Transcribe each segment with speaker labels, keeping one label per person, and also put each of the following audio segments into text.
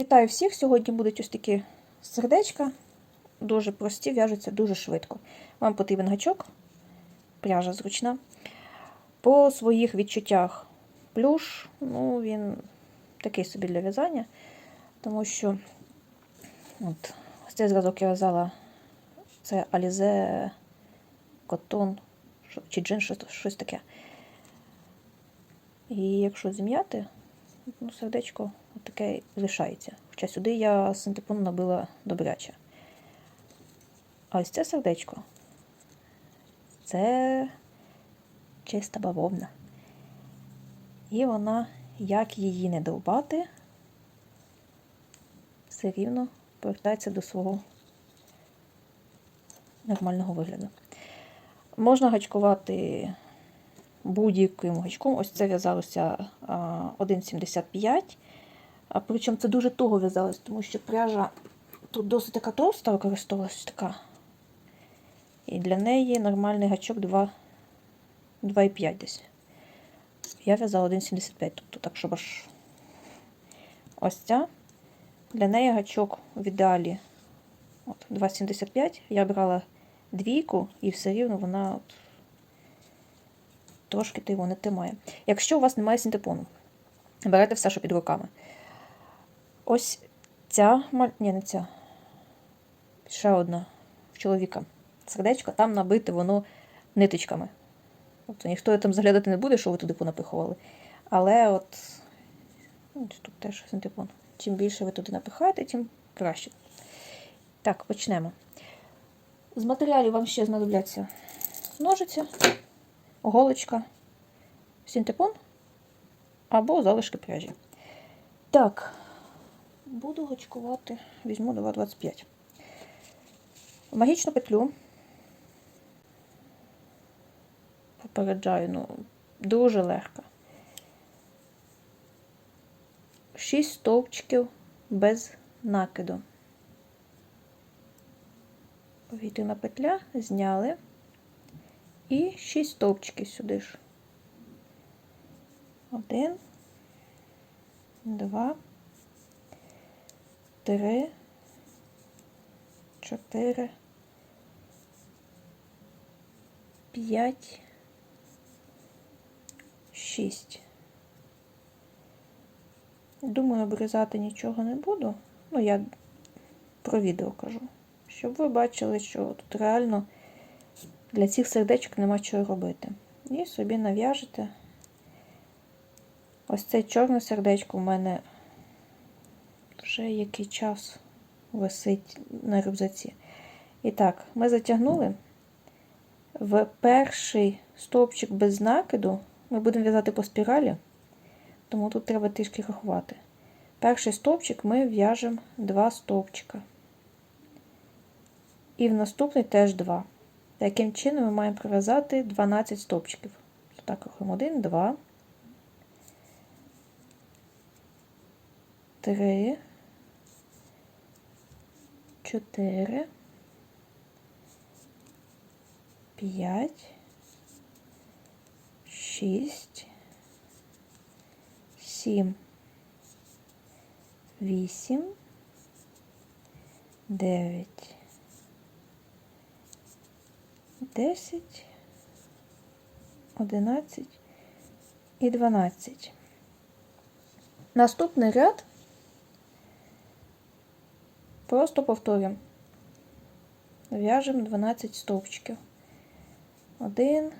Speaker 1: Вітаю всіх! Сьогодні будуть ось такі сердечка. Дуже прості, в'яжуться дуже швидко. Вам потрібен гачок, пряжа зручна. По своїх відчуттях плюш, ну, він такий собі для в'язання, тому що от, ось цей зразок я в'язала це Alize Cotton чи джин, щось, щось таке. І якщо зім'яти, ну, сердечко таке лишається. Хоча сюди я синтепону набила добряче. А ось це сердечко. Це чиста бавовна. І вона, як її не довбати, все рівно повертається до свого нормального вигляду. Можна гачкувати будь-яким гачком. Ось це в'язалося 1,75. А причому це дуже туго в'язалось, тому що пряжа тут досить така товста використовувалась така. І для неї нормальний гачок 2,5 десь. Я в'язала 1,75, тобто так, щоб аж ось ця. Для неї гачок в ідеалі 2,75. Я брала двійку і все рівно вона от, трошки ти його не тримає. Якщо у вас немає синтепону, берете все, що під руками. Ось ця, ні, не ця. Ще одна в чоловіка. Сердечко, там набите воно ниточками. Тобто ніхто там заглядати не буде, що ви туди понапихували. Але от тут теж синтепон. Чим більше ви туди напихаєте, тим краще. Так, почнемо. З матеріалів вам ще знадобляться ножиця, голочка, синтепон або залишки пряжі. Так, буду гачкувати, візьму 2,25. Магічну петлю. Попереджаю, ну, дуже легко. 6 стовпчиків без накиду. Повітряна петля, зняли. І 6 стовпчиків сюди ж. Один, два, три, чотири, п'ять, шість. Думаю, обрізати нічого не буду. Ну, я про відео кажу. Щоб ви бачили, що тут реально для цих сердечок нема чого робити. І собі нав'яжете. Ось це чорне сердечко в мене вже який час висить на рюкзаці. І так, ми затягнули в перший стовпчик без накиду. Ми будемо в'язати по спіралі, тому тут треба трішки рахувати. Перший стовпчик ми в'яжемо два стовпчика. І в наступний теж два. Таким чином ми маємо пров'язати 12 стовпчиків. Так, рахуємо 1, 2, 3, 4, 5, 6, 7, 8, 9, 10, 11 і 12. Наступний ряд просто повторюємо. В'яжемо 12 стовпчиків. Один,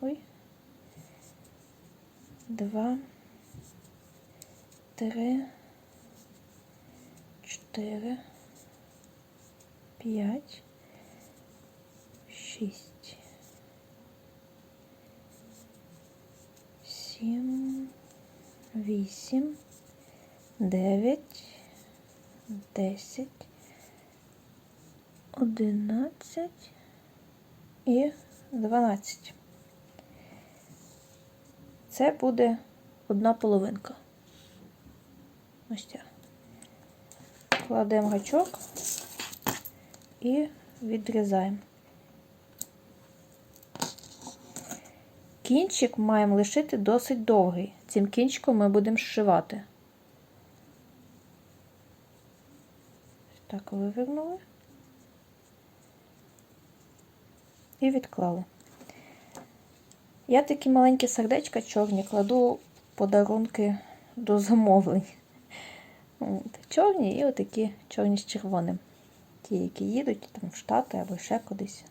Speaker 1: ой, два, три, чотири, п'ять, шість, сім, вісім, дев'ять, десять, одинадцять і дванадцять. Це буде одна половинка. Ось ця. Кладемо гачок і відрізаємо. Кінчик маємо лишити досить довгий. Цим кінчиком ми будемо зшивати. Так вивернули і відклали. Я такі маленькі сердечка чорні кладу подарунки до замовлень. Чорні і отакі чорні з червоним. Ті, які їдуть там в Штати або ще кудись.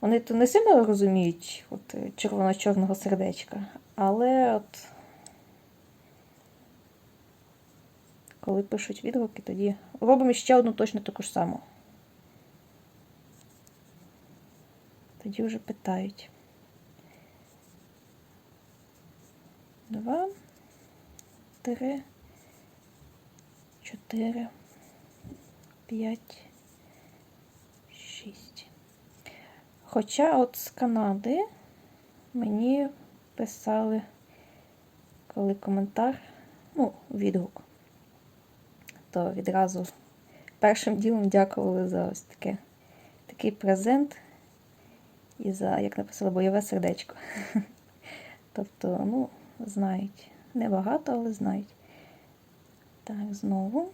Speaker 1: Вони то не сильно розуміють от, червоно-чорного сердечка, але от коли пишуть відгуки, тоді робимо ще одну точно таку ж саму. Тоді вже питають. Два, три, чотири, п'ять, шість. Хоча от з Канади мені писали, коли коментар, ну, відгук, то відразу першим ділом дякували за ось таке, такий презент і за, як написала, бойове сердечко. Тобто, ну, знають. Небагато, але знають. Так, знову.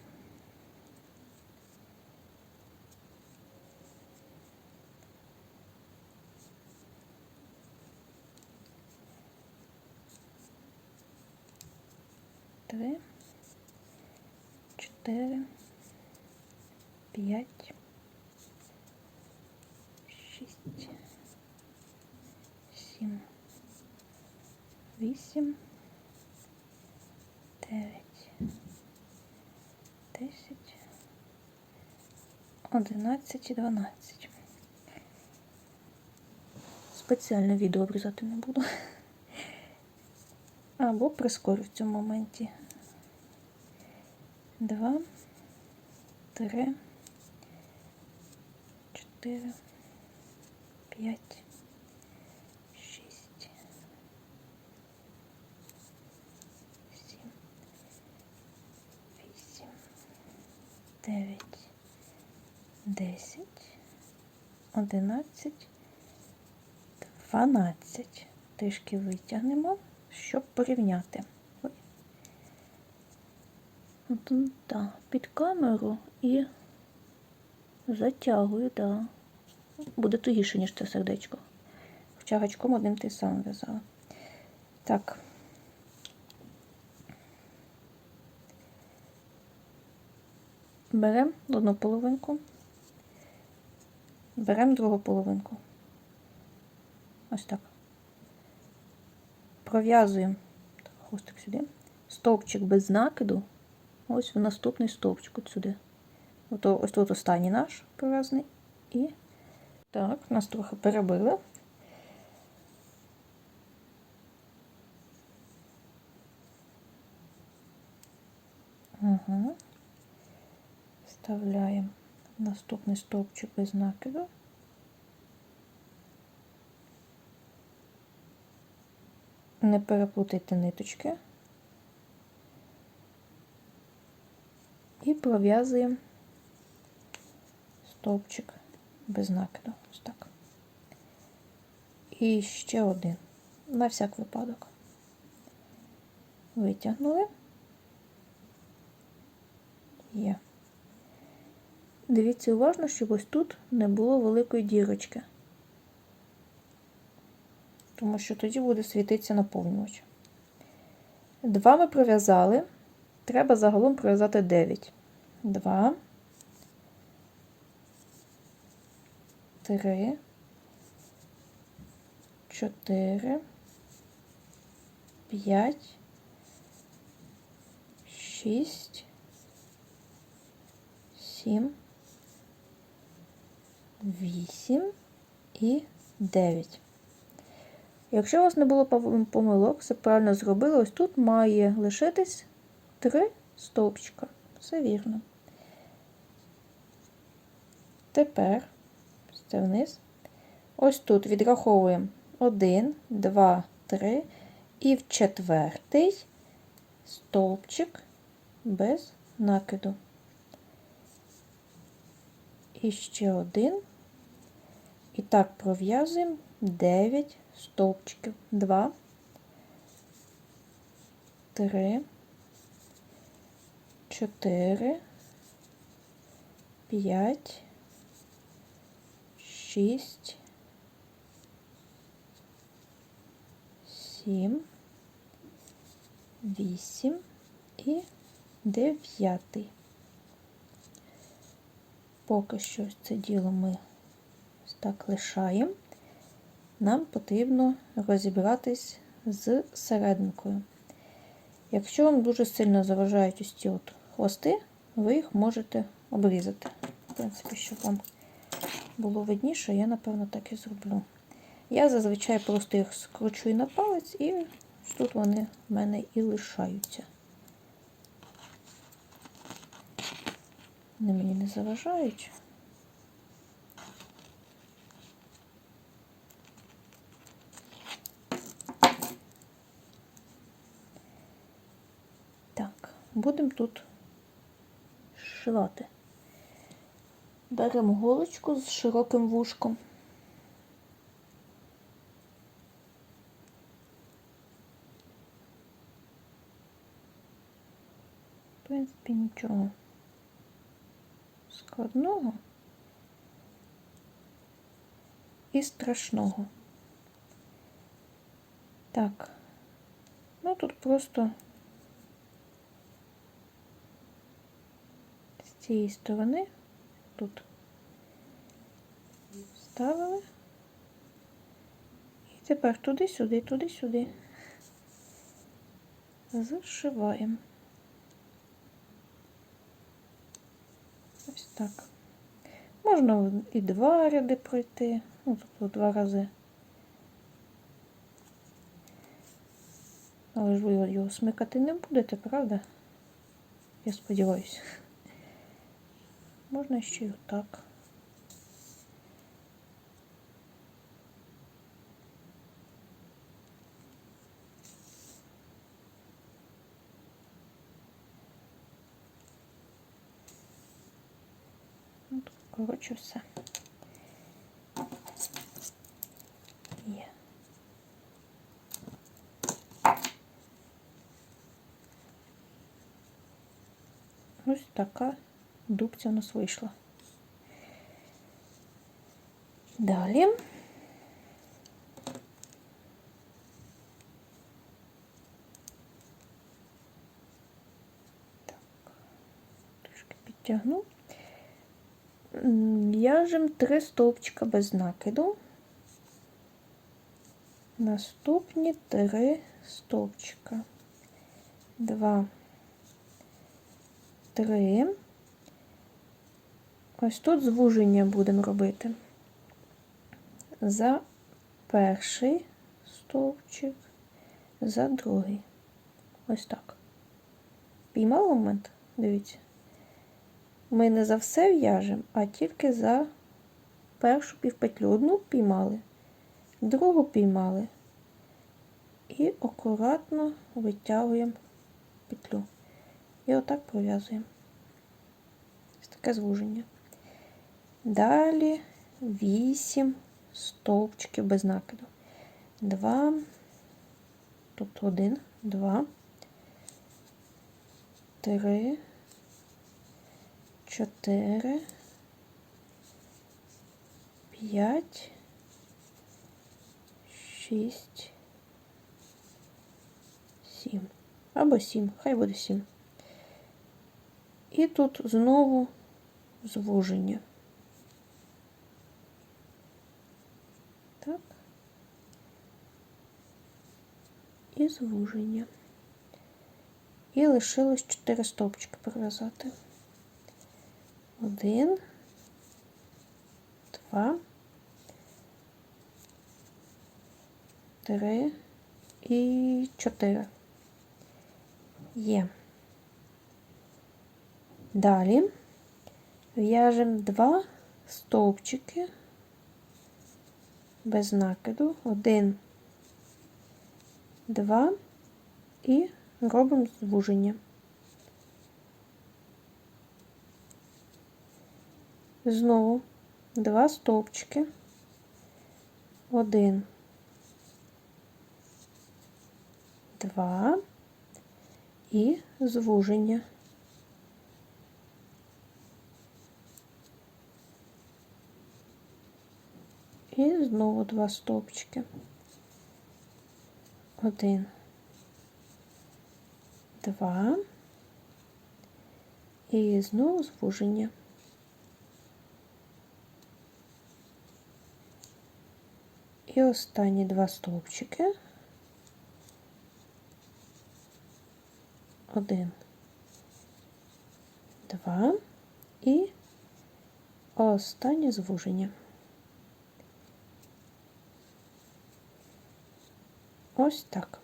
Speaker 1: 4, 5, 6, 7, 8, 9, 10, 11 і 12. Спеціально відео обрізати не буду. Або прискорю в цьому моменті Два, три, чотири, п'ять, шість, сім, вісім, дев'ять, десять, одинадцять, дванадцять. Трішки витягнемо, щоб порівняти. Ой. Да, під камеру і затягую, да. Буде тугіше, ніж це сердечко. Хоча гачком одним ти сам в'язала. Так. Беремо одну половинку, беремо другу половинку. Ось так. Пров'язуємо хвостик сюди. Стовпчик без накиду. Ось в наступний стовпчик от сюди. От, ось тут останній наш пров'язаний. І так, нас трохи перебили. Угу. Вставляємо наступний стовпчик без накиду. Не переплутайте ниточки. І пров'язуємо стовпчик без накиду. Ось так. І ще один. На всяк випадок. Витягнули. Є. Дивіться уважно, щоб ось тут не було великої дірочки. Тому що тоді буде світитися наповнювач. Два ми пров'язали. Треба загалом пров'язати 9. 2, 3, 4, 5, 6, 7, 8 і 9. Якщо у вас не було помилок, все правильно зробили, ось тут має лишитись три стовпчика. Все вірно. Тепер це вниз. Ось тут відраховуємо 1, 2, 3 і в четвертий стовпчик без накиду. І ще один. І так пров'язуємо 9 стовпчиків. 2, 3, 4, п'ять, шість, сім, вісім і дев'ятий. Поки що це діло ми так лишаємо. Нам потрібно розібратись з серединкою. Якщо вам дуже сильно заважають ось ці от хвости, ви їх можете обрізати. В принципі, щоб вам було видніше, я, напевно, так і зроблю. Я зазвичай просто їх скручую на палець і тут вони в мене і лишаються. Вони мені не заважають. Так, будемо тут зшивати. Беремо голочку з широким вушком. В принципі, нічого складного і страшного. Так, ну тут просто з цієї сторони тут вставили. І тепер туди-сюди, туди-сюди зашиваємо. Ось так. Можна і два ряди пройти, ну, тобто два рази. Але ж ви його смикати не будете, правда? Я сподіваюся. Можна ще й отак. Ну, тут, коротше, все. Є. Ось така дубця у нас вийшла. Далі. Так, трішки підтягну. В'яжемо три стовпчика без накиду. Наступні три стовпчика. Два, три. Ось тут звуження будемо робити. За перший стовпчик, за другий. Ось так. Піймав момент? Дивіться. Ми не за все в'яжемо, а тільки за першу півпетлю. Одну піймали, другу піймали. І акуратно витягуємо петлю. І отак пров'язуємо. Ось таке звуження. Далі 8 стовпчиків без накиду. 2, тут 1, 2, 3, 4, 5, 6, 7. Або 7, хай буде 7. І тут знову звуження. Так. І звуження. І лишилось 4 стовпчики пров'язати. Один, два, три і чотири. Є. Далі в'яжемо два стовпчики без накиду. Один, Два і робимо звуження. Знову два стовпчики, один, два і звуження. І знову два стовпчики. Один, два. І знову звуження. І останні два стовпчики. Один, два і останнє звуження. Ось так.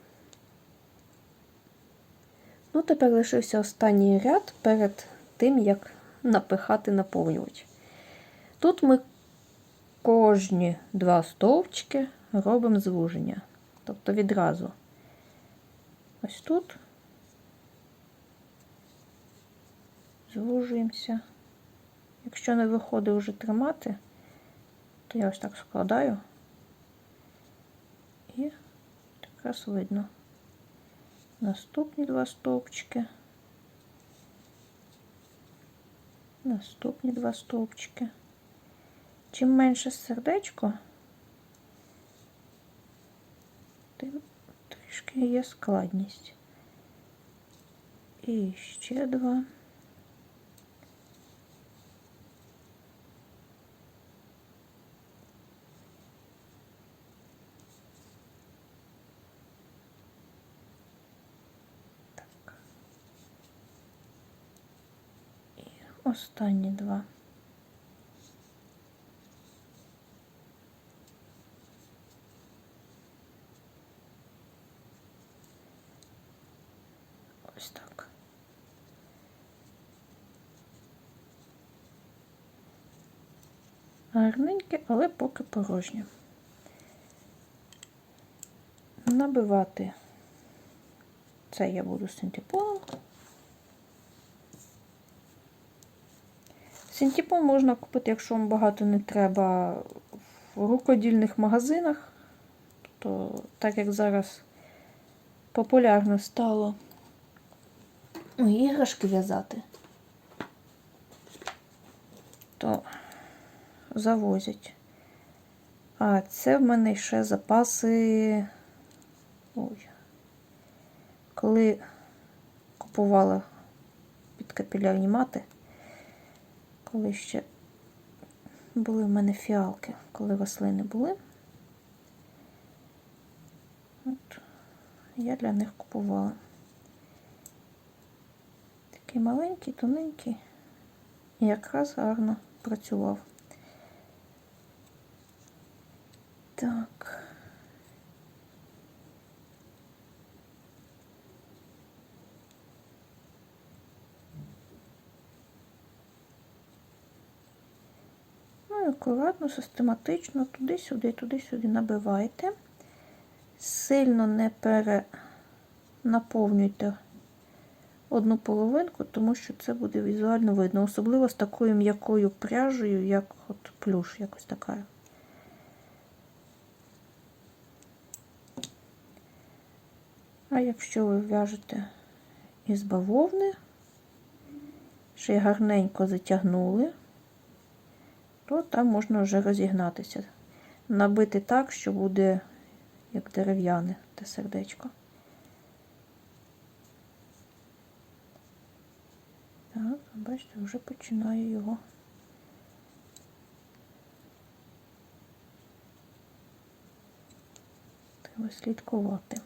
Speaker 1: Ну, тепер лишився останній ряд перед тим, як напихати наповнювач. Тут ми кожні два стовпчики робимо звуження. Тобто відразу ось тут звужуємося. Якщо не виходить вже тримати, то я ось так складаю і якраз видно. Наступні два стовпчики. Наступні два стовпчики. Чим менше сердечко, тим трішки є складність. І ще два. Так. І останні два. Ось так. Гарненьке, але поки порожнє. Набивати це я буду синтепоном. Синтепон можна купити, якщо вам багато не треба, в рукодільних магазинах. То так як зараз популярно стало іграшки в'язати, то завозять. А це в мене ще запаси. Ой. Коли купувала під капілярні мати, коли ще були в мене фіалки, коли рослини були, от я для них купувала. Такий маленький, тоненький, і якраз гарно працював. Так. Акуратно, систематично, туди-сюди, туди-сюди набивайте. Сильно не перенаповнюйте одну половинку, тому що це буде візуально видно, особливо з такою м'якою пряжею, як от плюш, якось така. А якщо ви в'яжете із бавовни, ще гарненько затягнули, то там можна вже розігнатися. Набити так, що буде як дерев'яне те сердечко. Так, бачите, вже починаю його. Треба слідкувати.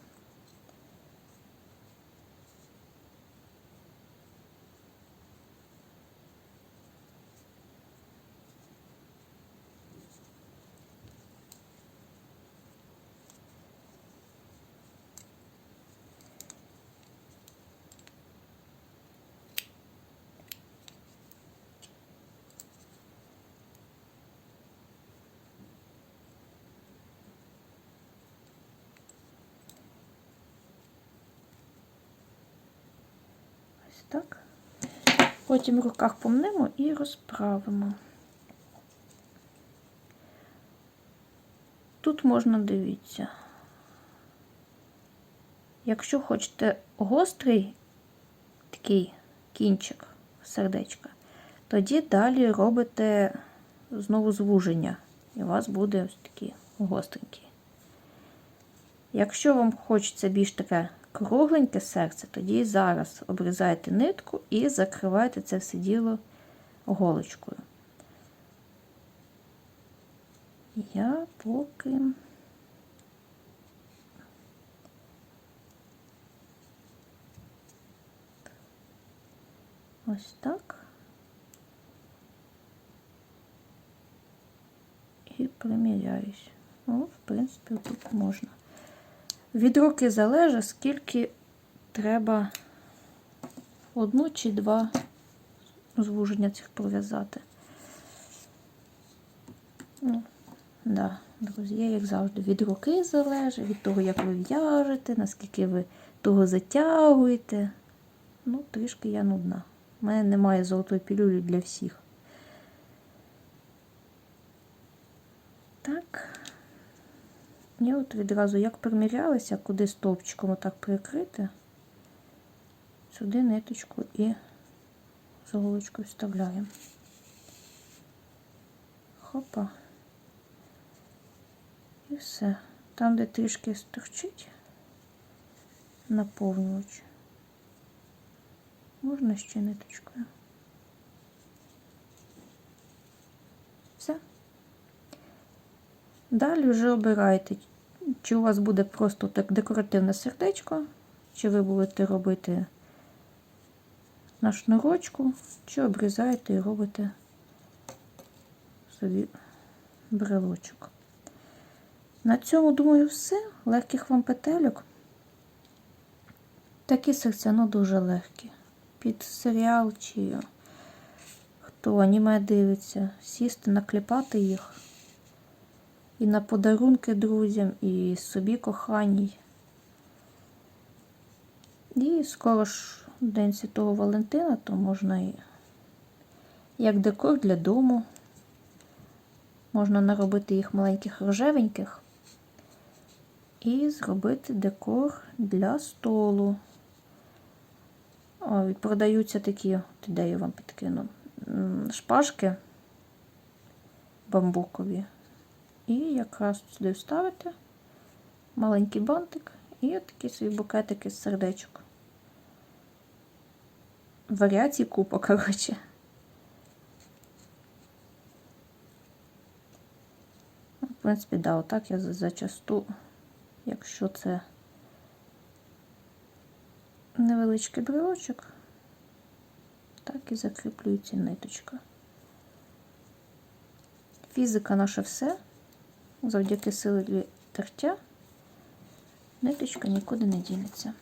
Speaker 1: Ось так. Потім в руках помнемо і розправимо. Тут можна дивіться. Якщо хочете гострий такий кінчик сердечка, тоді далі робите знову звуження. І у вас буде ось такий гостренький. Якщо вам хочеться більш таке кругленьке серце, тоді зараз обрізайте нитку і закривайте це все діло голочкою. Я поки. Ось так. І приміряюсь. Ну, в принципі, тут можна. Від руки залежить, скільки треба одну чи два звуження цих пров'язати. Ну, да, друзі, я, як завжди, від руки залежить, від того, як ви в'яжете, наскільки ви того затягуєте. Ну, трішки я нудна. У мене немає золотої пілюлі для всіх. Так. І от відразу як примірялися, куди стовпчиком отак прикрити, сюди ниточку і з вставляємо. Хопа. І все. Там, де трішки сторчить наповнювач, можна ще ниточкою. Все. Далі вже обирайте, чи у вас буде просто так декоративне сердечко, чи ви будете робити на шнурочку, чи обрізаєте і робите собі брелочок. На цьому, думаю, все. Легких вам петельок. Такі серця, ну дуже легкі. Під серіал чи хто аніме дивиться, сісти, накліпати їх. І на подарунки друзям, і собі коханій. І скоро ж День Святого Валентина, то можна і як декор для дому. Можна наробити їх маленьких рожевеньких і зробити декор для столу. О, продаються такі, от де я вам підкину, шпажки бамбукові. І якраз сюди вставити маленький бантик і такі свої букетики з сердечок. Варіацій купа, коротше. Ну, В принципі, да, отак я зачасту, якщо це невеличкий брелочок, так і закріплюється ниточка. Фізика наше все. Завдяки силі тертя ниточка нікуди не дінеться.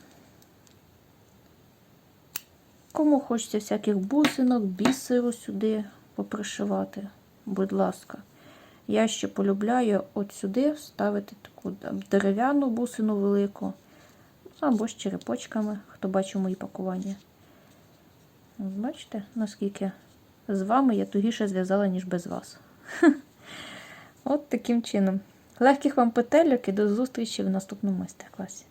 Speaker 1: Кому хочеться всяких бусинок, бісеру сюди попришивати, будь ласка. Я ще полюбляю от сюди вставити таку дерев'яну бусину велику, або з черепочками, хто бачив мої пакування. Бачите, наскільки з вами я тугіше зв'язала, ніж без вас. От таким чином. Легких вам петельок і до зустрічі в наступному майстер-класі.